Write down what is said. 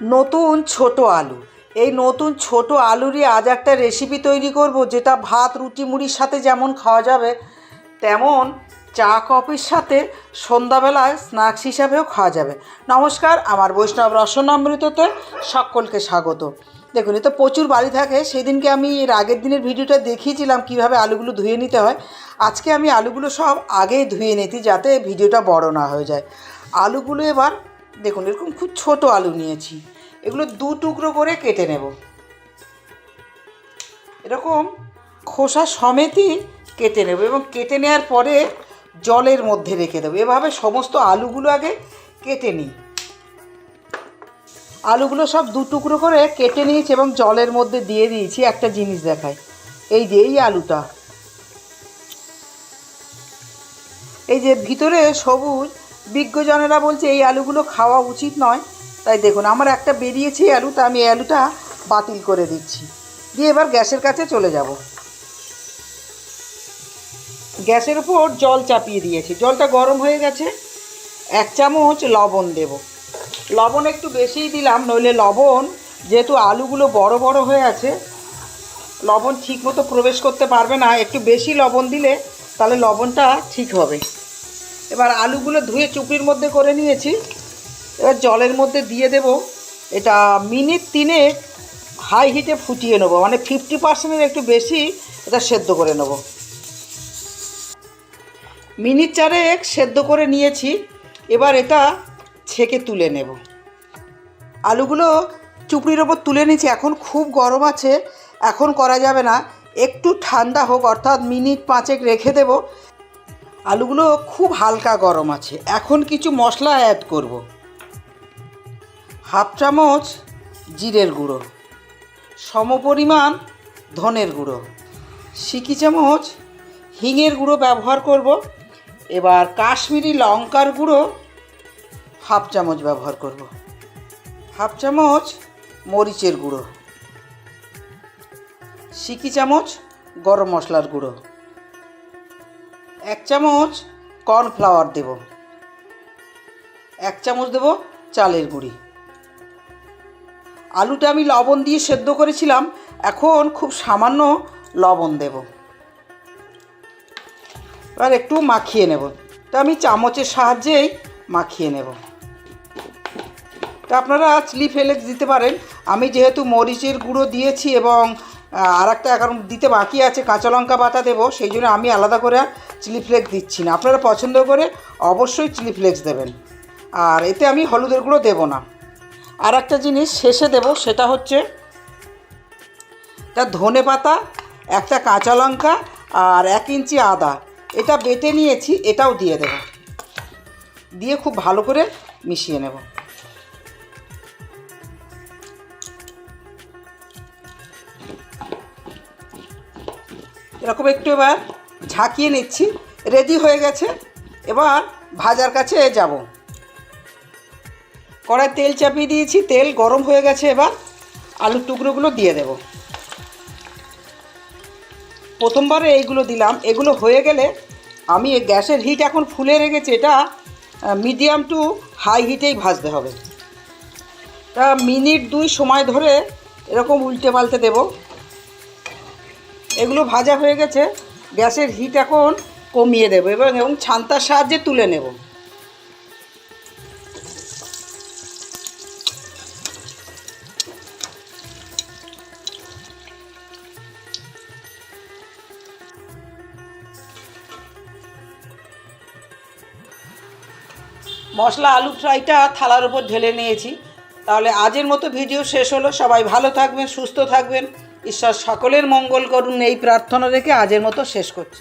নতুন ছোট আলু। এই নতুন ছোট আলুরই আজ একটা রেসিপি তৈরি করব, যেটা ভাত, রুটি, মুড়ির সাথে যেমন খাওয়া যাবে, তেমন চা, কফির সাথে সন্ধ্যাবেলায় স্ন্যাক্স হিসাবেও খাওয়া যাবে। নমস্কার, আমার বৈষ্ণব রসনামৃততে সকলকে স্বাগত। দেখুন, এ তো প্রচুর বাড়ি থাকে, সেদিনকে আমি এর আগের দিনের ভিডিওটা দেখিয়েছিলাম কীভাবে আলুগুলো ধুয়ে নিতে হয়। আজকে আমি আলুগুলো সব আগেই ধুয়ে নিতি যাতে ভিডিওটা বড় না হয়ে যায়। আলুগুলো এবার দেখুন, এরকম খুব ছোট আলু নিয়েছি। এগুলো দু টুকরো করে কেটে নেব। এরকম খোসা সমেতই কেটে নেব এবং কেটে নেওয়ার পরে জলের মধ্যে রেখে দেবো। এভাবে সমস্ত আলুগুলো আগে কেটে নিই। আলুগুলো সব দু টুকরো করে কেটে নিয়েছি এবং জলের মধ্যে দিয়ে দিয়েছি একটা জিনিস দেখায়। এই যে, এই আলুটা। এই যে, ভিতরে সবুজ বিজ্ঞজনেরা বলছে, এই আলুগুলো খাওয়া উচিত নয়। তাই দেখুন, আমার একটা বেরিয়েছে আলু, তা আমি আলুটা বাতিল করে দিচ্ছি। দিয়ে এবার গ্যাসের কাছে চলে যাব। গ্যাসের উপর জল চাপিয়ে দিয়েছি। জলটা গরম হয়ে গেছে। এক চামচ লবণ দেব। লবণ একটু বেশিই দিলাম, নইলে লবণ, যেহেতু আলুগুলো বড় বড় হয়ে আছে, লবণ ঠিক মতো প্রবেশ করতে পারবে না। একটু বেশি লবণ দিলে তাহলে লবণটা ঠিক হবে। এবার আলুগুলো ধুয়ে চুপড়ির মধ্যে করে নিয়েছি। এবার জলের মধ্যে দিয়ে দেব। এটা মিনিট তিনে হাই হিটে ফুটিয়ে নেব। মানে ফিফটি পার্সেন্টের একটু বেশি এটা সেদ্ধ করে নেব। মিনিট চারেক সেদ্ধ করে নিয়েছি। এবার এটা ছেঁকে তুলে নেব। আলুগুলো চুপড়ির ওপর তুলে নিয়েছি। এখন খুব গরম আছে। এখন করা যাবে না। একটু ঠান্ডা হোক, অর্থাৎ মিনিট পাঁচেক রেখে দেব। আলুগুলো খুব হালকা গরম আছে। এখন কিছু মশলা অ্যাড করব। হাফ চামচ জিরের গুঁড়ো, সমপরিমাণ ধনের গুঁড়ো, সিকি চামচ হিঙের গুঁড়ো ব্যবহার করব। এবার কাশ্মীরি লঙ্কার গুঁড়ো হাফ চামচ ব্যবহার করব। হাফ চামচ মরিচের গুঁড়ো, সিকি চামচ গরম মশলার গুঁড়ো। এক চামচ কর্নফ্লাওয়ার দেব। এক চামচ দেব চালের গুঁড়ি। আলুটা আমি লবণ দিয়ে সেদ্ধ করেছিলাম, এখন খুব সামান্য লবণ দেব। এবার একটু মাখিয়ে নেব। তা আমি চামচের সাহায্যেই মাখিয়ে নেব। তা আপনারা চিলি ফ্লেক্স দিতে পারেন। আমি যেহেতু মরিচের গুঁড়ো দিয়েছি এবং আর একটা এখন দিতে বাকি আছে, কাঁচা লঙ্কা বাটা দেবো, সেই জন্য আমি আলাদা করে চিলি ফ্লেক্স দিচ্ছি না। আপনারা পছন্দ করে অবশ্যই চিলি ফ্লেক্স দেবেন। আর এতে আমি হলুদের গুঁড়ো দেবো না। আর একটা জিনিস শেষে দেব, সেটা হচ্ছে তা ধনে পাতা, একটা কাঁচা লঙ্কা আর এক ইঞ্চি আদা। এটা বেটে নিয়েছি, এটাও দিয়ে দেব। দিয়ে খুব ভালো করে মিশিয়ে নেব। এরকম একটু এবার ঝাঁকিয়ে নিচ্ছি রেডি হয়ে গেছে। এবার ভাজার কাছে যাব। কড়াই তেল চাপিয়ে দিয়েছি, তেল গরম হয়ে গেছে এবার। আলুর টুকরোগুলো দিয়ে দেব। প্রথমবারে এইগুলো দিলাম। এগুলো হয়ে গেলে আমি গ্যাসের হিট এখন ফুলে রেখেছি, এটা মিডিয়াম টু হাই হিটেই ভাজতে হবে। তা মিনিট দুই সময় ধরে এরকম উল্টে পাল্টে দেবো। এগুলো ভাজা হয়ে গেছে। গ্যাসের হিট এখন কমিয়ে দেবো এবং এবং ছান্তার সাহায্যে তুলে নেব। মশলা, আলু ফ্রাইটা থালার উপর ঢেলে নিয়েছি। তাহলে আজের মতো ভিডিও শেষ হলো। সবাই ভালো থাকবেন, সুস্থ থাকবেন। ঈশ্বর সকলের মঙ্গল করুন। এই প্রার্থনা রেখে আজের মতো শেষ করছি।